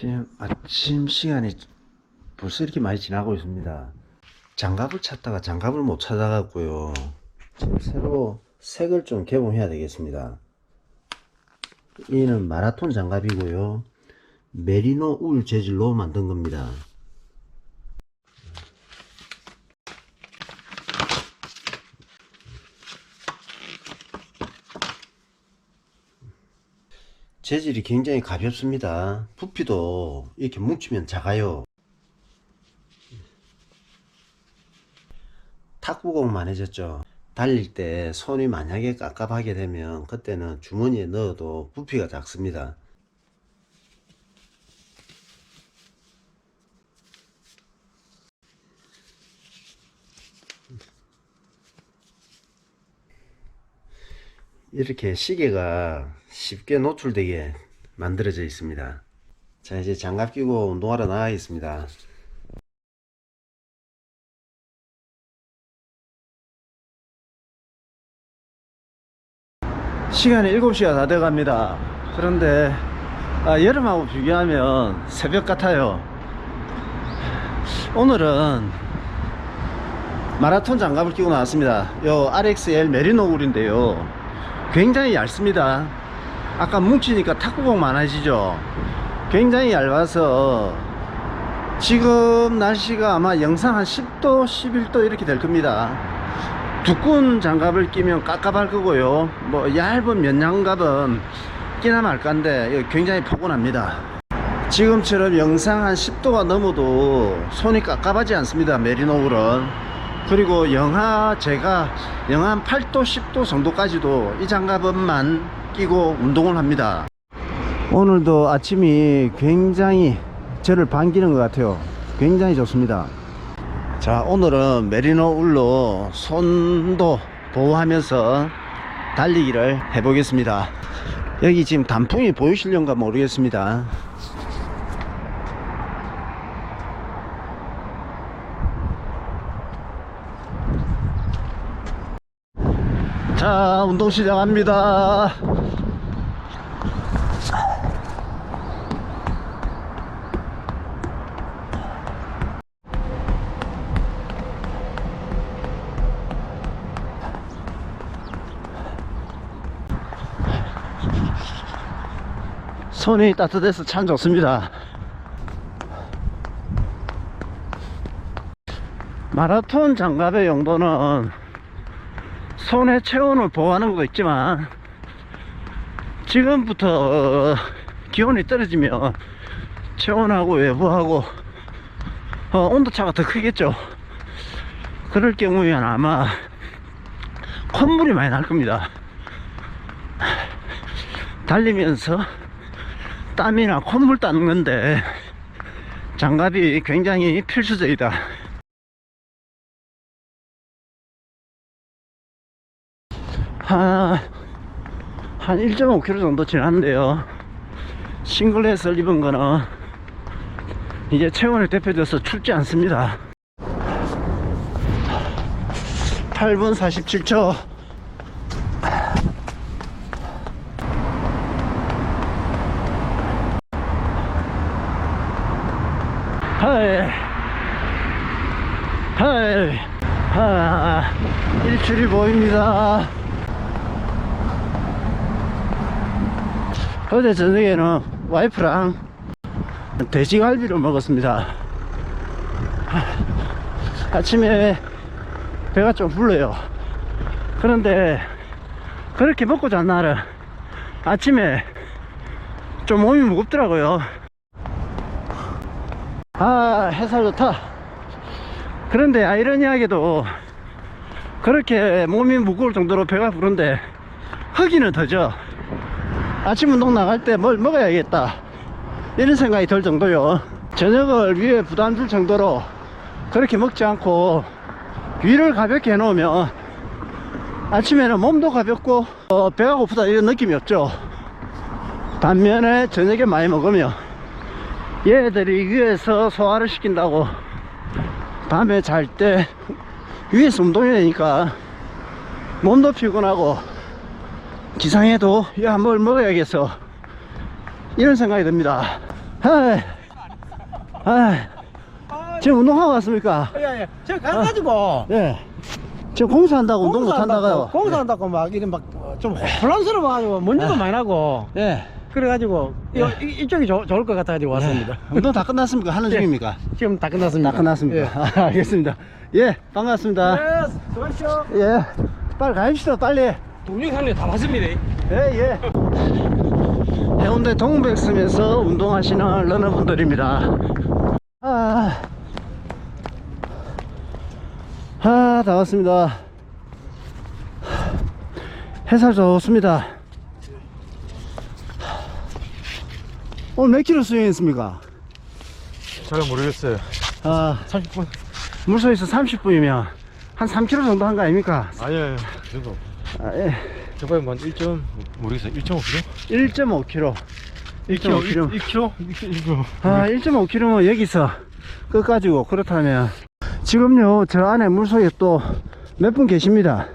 지금 아침 시간이 벌써 이렇게 많이 지나고 있습니다. 장갑을 찾다가 장갑을 못 찾아갔고요. 지금 새로 색을 좀 개봉해야 되겠습니다. 이는 마라톤 장갑이고요. 메리노 울 재질로 만든 겁니다. 재질이 굉장히 가볍습니다. 부피도 이렇게 뭉치면 작아요. 탁구공 많아졌죠. 달릴 때 손이 만약에 깝깝하게 되면 그때는 주머니에 넣어도 부피가 작습니다. 이렇게 시계가 쉽게 노출되게 만들어져 있습니다. 자, 이제 장갑 끼고 운동하러 나가겠습니다. 시간이 7시가 다 돼갑니다. 그런데 아, 여름하고 비교하면 새벽 같아요. 오늘은 마라톤 장갑을 끼고 나왔습니다. 요 RXL 메리노 울인데요. 굉장히 얇습니다. 아까 뭉치니까 탁구공 많아지죠. 굉장히 얇아서 지금 날씨가 아마 영상 한 10도, 11도 이렇게 될 겁니다. 두꺼운 장갑을 끼면 깝깝할 거고요. 뭐 얇은 면장갑은 끼나 말까인데 굉장히 포근합니다. 지금처럼 영상 한 10도가 넘어도 손이 깝깝하지 않습니다. 메리노울은. 그리고 영하 제가 영하 한 8도 10도 정도까지도 이 장갑은만 끼고 운동을 합니다. 오늘도 아침이 굉장히 저를 반기는 것 같아요. 굉장히 좋습니다. 자 오늘은 메리노 울로 손도 보호하면서 달리기를 해보겠습니다. 여기 지금 단풍이 보이실런가 모르겠습니다 자 운동 시작합니다. 손이 따뜻해서 참 좋습니다. 마라톤 장갑의 용도는 손의 체온을 보호하는 것도 있지만 지금부터 기온이 떨어지면 체온하고 외부하고 어, 온도차가 더 크겠죠. 그럴 경우에는 아마 콧물이 많이 날 겁니다. 달리면서 땀이나 콧물 닦는 건데 장갑이 굉장히 필수적이다 한, 한 1.5km 정도 지났는데요. 싱글렛을 입은 거는 이제 체온을 대표돼서 춥지 않습니다. 8분 47초. 하이, 하이, 하, 일출이 보입니다. 어제 저녁에는 와이프랑 돼지갈비를 먹었습니다. 아침에 배가 좀 불러요. 그런데 그렇게 먹고 잔 날은 아침에 좀 몸이 무겁더라고요. 아, 햇살 좋다. 그런데 아이러니하게도 그렇게 몸이 무거울 정도로 배가 부른데 허기는 더죠. 아침 운동 나갈 때 뭘 먹어야겠다. 이런 생각이 들 정도요. 저녁을 위에 부담 줄 정도로 그렇게 먹지 않고 위를 가볍게 해놓으면 아침에는 몸도 가볍고 어, 배가 고프다 이런 느낌이 없죠. 반면에 저녁에 많이 먹으면 얘들이 위에서 소화를 시킨다고 밤에 잘 때 위에서 운동해야 되니까 몸도 피곤하고 기상해도 야 뭘 먹어야겠어 이런 생각이 듭니다 하이. 하이. 지금 운동하고 왔습니까? 예, 예. 저 가가지고 예. 지금 공사한다고 운동 못 한다가요. 공사한다고 막 이런 막좀 혼란스러워가지고 먼지도 아. 많이 나고 예. 그래가지고 이, 이- 이쪽이 좋- 좋을 것 같아가지고 왔습니다. 예. 운동 다 끝났습니까? 하는 예. 중입니까? 지금 다 끝났습니다. 다 끝났습니다. 아, 알겠습니다. 예, 반갑습니다. 네, 수고하십시오. 예. 빨리 가십시다, 빨리. 동영상에 다 봤습니다. 예, 예. 해운대 동백섬에서 운동하시는 러너분들입니다. 아, 아, 다 왔습니다. 해살 좋습니다. 오늘 몇 킬로 수행했습니까? 잘 모르겠어요. 아, 30분? 물소에서 30분이면 한 3km 정도 한 거 아닙니까? 아니에요. 그 정도. 아, 예. 저번에 뭐 1점 모르겠어요. 1.5kg? 1.5km. 1.5km. 1kg? 1kg. 아, 1.5km면 여기서 끝까지고 그렇다면 지금요 저 안에 물속에 또 몇 분 계십니다.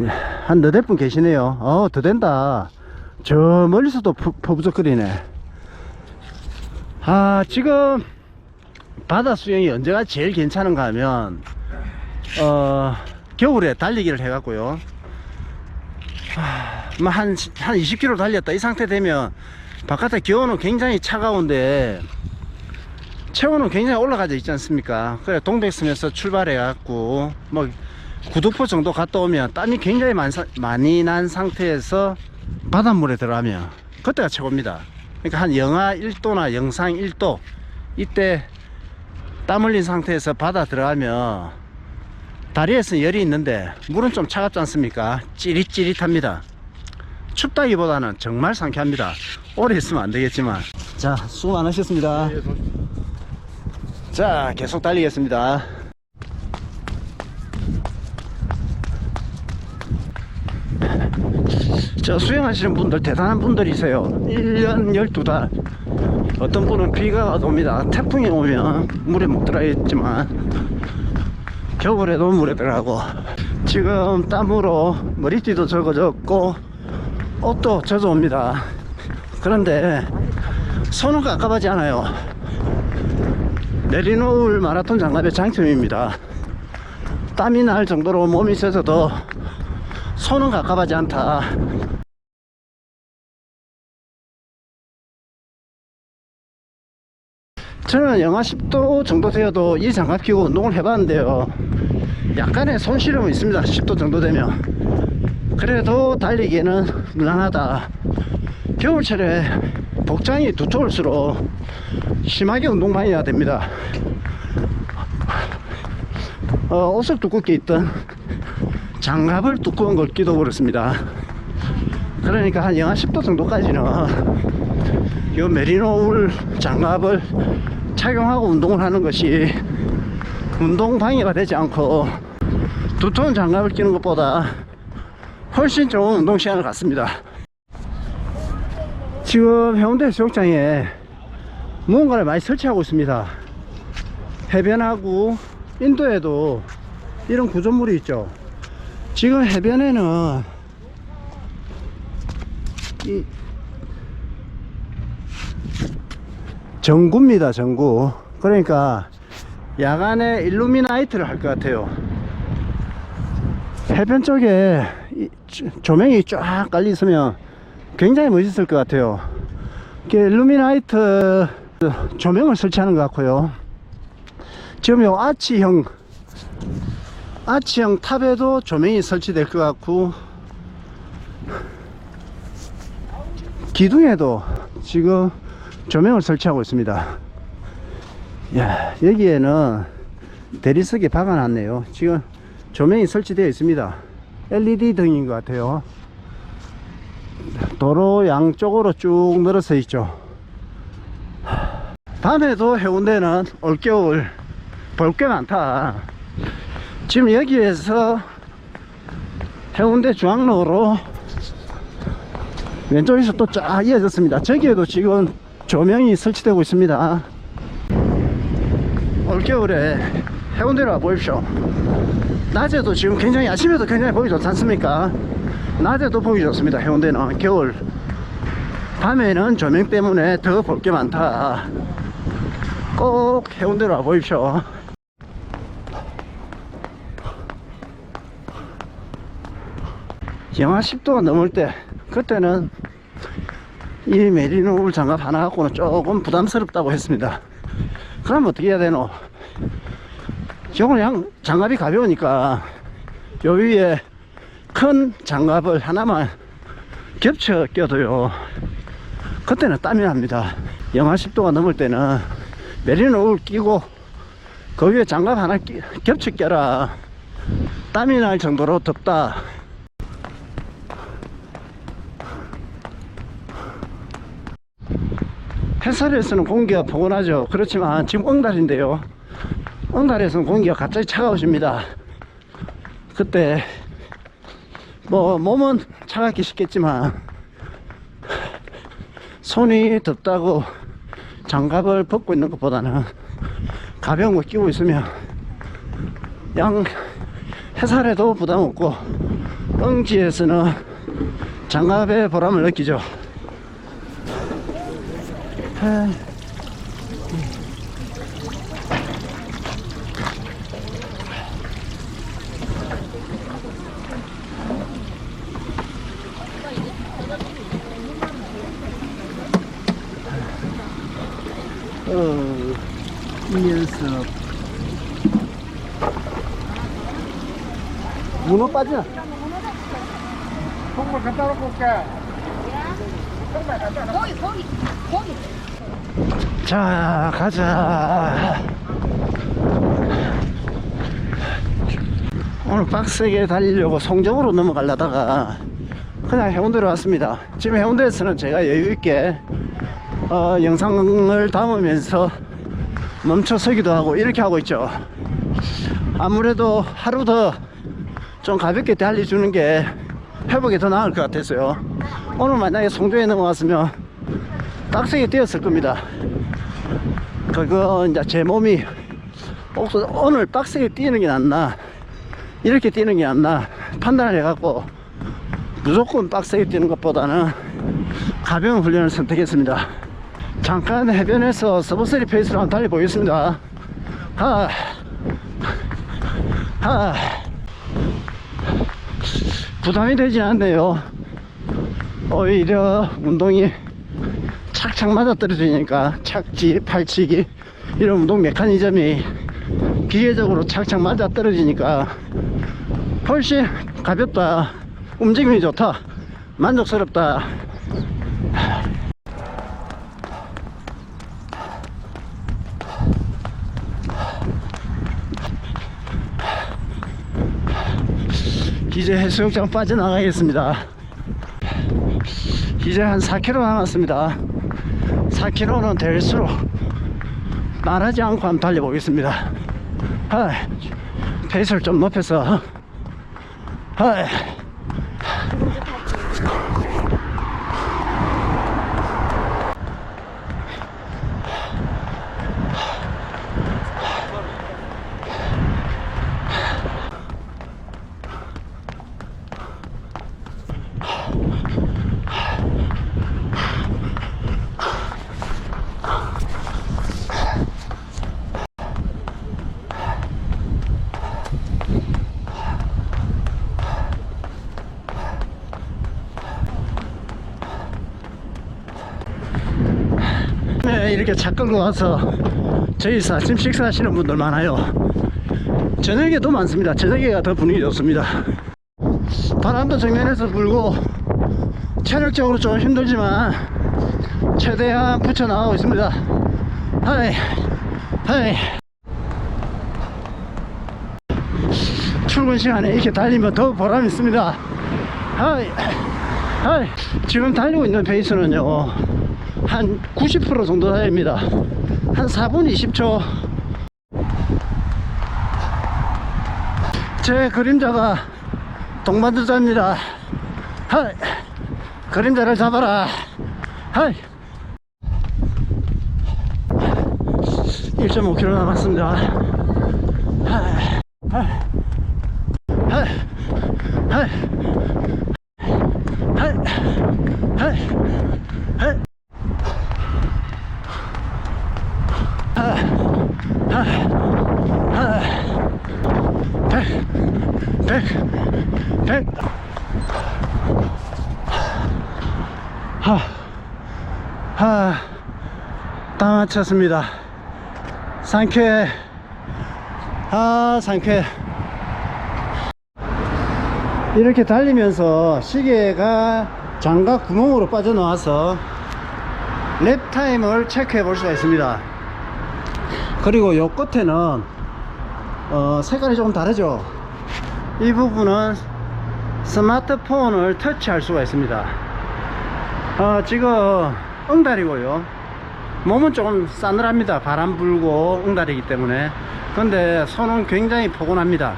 예, 한 너댓 분 계시네요. 어, 더 된다. 저 멀리서도 푸- 퍼부적거리네. 아, 지금 바다 수영이 언제가 제일 괜찮은가 하면 어, 겨울에 달리기를 해갖고요. 뭐 한, 한 20km 달렸다. 이 상태 되면 바깥에 기온은 굉장히 차가운데 체온은 굉장히 올라가져 있지 않습니까? 그래 동백섬에서 출발해 갖고 뭐 구도포 정도 갔다 오면 땀이 굉장히 많, 많이 난 상태에서 바닷물에 들어가면 그때가 최고입니다. 그러니까 한 영하 1도나 영상 1도 이때 땀 흘린 상태에서 바다 들어가면 다리에서 열이 있는데 물은 좀 차갑지 않습니까? 찌릿찌릿합니다. 춥다기보다는 정말 상쾌합니다. 오래 있으면 안 되겠지만. 자, 수고 많으셨습니다. 자, 계속 달리겠습니다. 저 수영하시는 분들 대단한 분들이세요. 1년 12달. 어떤 분은 비가 옵니다. 태풍이 오면 물에 못 들어있지만 겨울에도 들어가고 지금 땀으로 머리띠도 적어졌고 옷도 젖어옵니다. 그런데 손은 깝깝하지 않아요. 내리노을 마라톤 장갑의 장점입니다. 땀이 날 정도로 몸이 젖어도 손은 깝깝하지 않다. 저는 영하 10도 정도 되어도 이 장갑 끼고 운동을 해봤는데요. 약간의 손시름은 있습니다. 10도 정도 되면. 그래도 달리기에는 무난하다. 겨울철에 복장이 두터울수록 심하게 운동 많이 해야 됩니다. 어, 옷을 두껍게 입던 장갑을 두꺼운 걸 끼도 그렇습니다. 그러니까 한 영하 10도 정도까지는 이 메리노 울 장갑을 착용하고 운동을 하는 것이 운동 방해가 되지 않고 두터운 장갑을 끼는 것보다 훨씬 좋은 운동 시간을 갖습니다. 지금 해운대 수욕장에 무언가를 많이 설치하고 있습니다. 해변하고 인도에도 이런 구조물이 있죠. 지금 해변에는 이 전구입니다, 전구. 그러니까 야간에 일루미나이트를 할 것 같아요. 해변 쪽에 조명이 쫙 깔려 있으면 굉장히 멋있을 것 같아요. 일루미나이트 조명을 설치하는 것 같고요. 지금 요 아치형 아치형 탑에도 조명이 설치될 것 같고 기둥에도 지금 조명을 설치하고 있습니다. 야, 여기에는 대리석이 박아놨네요. 지금 조명이 설치되어 있습니다. LED 등인 것 같아요. 도로 양쪽으로 쭉 늘어서 있죠. 밤에도 해운대는 올겨울 볼 게 많다. 지금 여기에서 해운대 중앙로로 왼쪽에서 또 쫙 이어졌습니다. 저기에도 지금 조명이 설치되고 있습니다. 올겨울에 해운대로 와보십시오. 낮에도 지금 굉장히 아침에도 굉장히 보기 좋지 않습니까? 낮에도 보기 좋습니다. 해운대는 겨울 밤에는 조명 때문에 더 볼 게 많다. 꼭 해운대로 와 보십시오. 영하 10도가 넘을 때, 그때는 이 메리노 장갑 하나 갖고는 조금 부담스럽다고 했습니다. 그럼 어떻게 해야 되노? 저건 그냥 장갑이 가벼우니까 요 위에 큰 장갑을 하나만 겹쳐 껴도요. 그때는 땀이 납니다. 영하 10도가 넘을 때는 메리노를 끼고 그 위에 장갑 하나 끼, 겹쳐 껴라. 땀이 날 정도로 덥다. 햇살에서는 공기가 포근하죠. 그렇지만 지금 엉달인데요. 엉달에서는 공기가 갑자기 차가워집니다. 그때 뭐 몸은 차갑기 쉽겠지만 손이 덥다고 장갑을 벗고 있는 것보다는 가벼운 거 끼고 있으면 양 해살에도 부담 없고 엉지에서는 장갑의 보람을 느끼죠. 이 녀석. 문어 빠지나? 콩물 갖다 놓고 올게. 거기 거기 거기 자, 가자. 오늘 빡세게 달리려고 송정으로 넘어가려다가 그냥 해운대로 왔습니다. 지금 해운대에서는 제가 여유있게 어, 영상을 담으면서 멈춰 서기도 하고 이렇게 하고 있죠. 아무래도 하루 더 좀 가볍게 달려주는 게 회복에 더 나을 것 같아서요. 오늘 만약에 송도에 넘어갔으면 빡세게 뛰었을 겁니다. 그거 이제 제 몸이 오늘 빡세게 뛰는 게 낫나 이렇게 뛰는 게 낫나 판단을 해갖고 무조건 빡세게 뛰는 것보다는 가벼운 훈련을 선택했습니다. 잠깐 해변에서 서브서리 페이스로 한번 달려보겠습니다. 하, 하. 부담이 되지 않네요. 오히려 운동이 착착 맞아 떨어지니까 착지, 팔치기 이런 운동 메커니즘이 기계적으로 착착 맞아 떨어지니까 훨씬 가볍다. 움직임이 좋다. 만족스럽다. 이제 해수욕장 빠져나가겠습니다. 이제 한 4km 남았습니다. 4km는 될수록 말하지 않고 한번 달려보겠습니다. 하이, 페이스를 좀 높여서 하이. 네, 이렇게 차 끌고 와서 저희 아침 식사하시는 분들 많아요. 저녁에도 많습니다. 저녁에가 더 분위기 좋습니다. 바람도 정면에서 불고 체력적으로 좀 힘들지만 최대한 붙여 나가고 있습니다. 하이, 하이. 출근 시간에 이렇게 달리면 더 보람 있습니다. 하이, 하이. 지금 달리고 있는 페이스는요. 한 90% 정도 달립니다. 한 4분 20초. 제 그림자가 동반자입니다. 하이. 그림자를 잡아라. 하이. 1.5km 남았습니다. 하이. 하이. 하이. 하이. 하, 하. 백, 백, 백. 하, 하, 다 마쳤습니다. 상쾌해. 아, 상쾌해. 이렇게 달리면서 시계가 장갑 구멍으로 빠져나와서 랩타임을 체크해 볼 수가 있습니다. 그리고 요 끝에는 어, 색깔이 조금 다르죠. 이 부분은 스마트폰을 터치할 수가 있습니다. 어, 지금 엉달이고요. 몸은 조금 싸늘합니다. 바람 불고 엉달이기 때문에. 근데 손은 굉장히 포근합니다.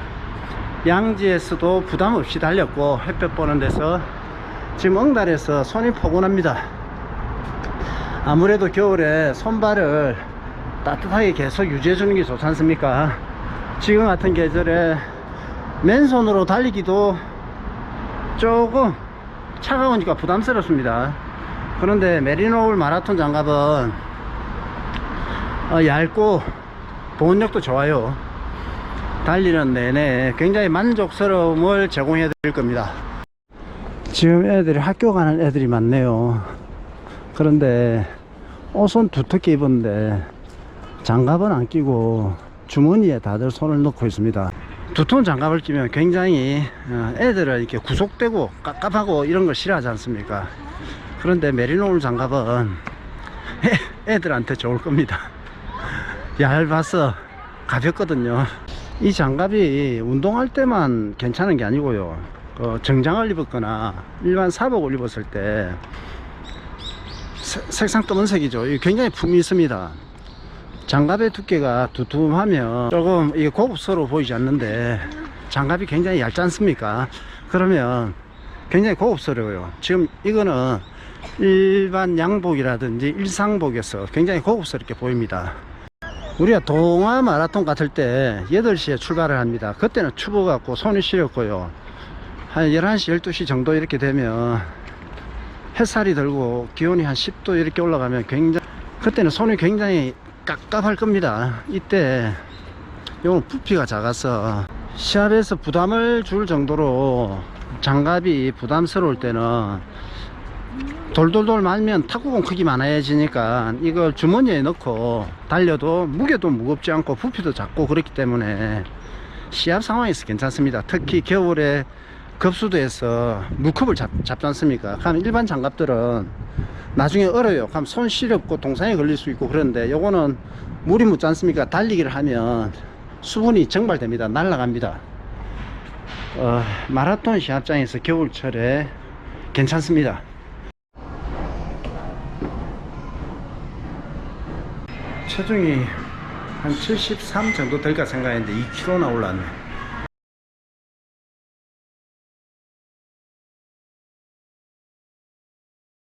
양지에서도 부담 없이 달렸고 햇볕 보는 데서 지금 엉달에서 손이 포근합니다. 아무래도 겨울에 손발을 따뜻하게 계속 유지해 주는 게 좋지 않습니까? 지금 같은 계절에 맨손으로 달리기도 조금 차가우니까 부담스럽습니다. 그런데 메리노울 마라톤 장갑은 어, 얇고 보온력도 좋아요. 달리는 내내 굉장히 만족스러움을 제공해 드릴 겁니다. 지금 애들이 학교 가는 애들이 많네요. 그런데 옷은 두텁게 입었는데 장갑은 안 끼고 주머니에 다들 손을 넣고 있습니다. 두터운 장갑을 끼면 굉장히 어, 애들은 이렇게 구속되고 깝깝하고 이런 걸 싫어하지 않습니까? 그런데 메리노울 장갑은 애, 애들한테 좋을 겁니다. 얇아서 가볍거든요. 이 장갑이 운동할 때만 괜찮은 게 아니고요. 어, 정장을 입었거나 일반 사복을 입었을 때 세- 색상 검은색이죠. 굉장히 품이 있습니다. 장갑의 두께가 두툼하면 조금 이게 고급스러워 보이지 않는데 장갑이 굉장히 얇지 않습니까? 그러면 굉장히 고급스러워요. 지금 이거는 일반 양복이라든지 일상복에서 굉장히 고급스럽게 보입니다. 우리가 동화 마라톤 같을 때 8시에 출발을 합니다. 그때는 추워 갖고 손이 시렸고요. 한 11시, 12시 정도 이렇게 되면 햇살이 들고 기온이 한 10도 이렇게 올라가면 굉장히 그때는 손이 굉장히 깝깝할 겁니다. 이때 이건 부피가 작아서 시합에서 부담을 줄 정도로 장갑이 부담스러울 때는 돌돌돌 말면 탁구공 크기 많아지니까 이걸 주머니에 넣고 달려도 무게도 무겁지 않고 부피도 작고 그렇기 때문에 시합 상황에서 괜찮습니다. 특히 겨울에 급수도에서 물컵을 잡, 잡지 않습니까? 그럼 일반 장갑들은 나중에 얼어요. 그럼 손 시렵고 동상에 걸릴 수 있고 그런데 요거는 물이 묻지 않습니까? 달리기를 하면 수분이 증발됩니다. 날아갑니다. 어, 마라톤 시합장에서 겨울철에 괜찮습니다. 체중이 한 73 정도 될까 생각했는데 2kg나 올랐네.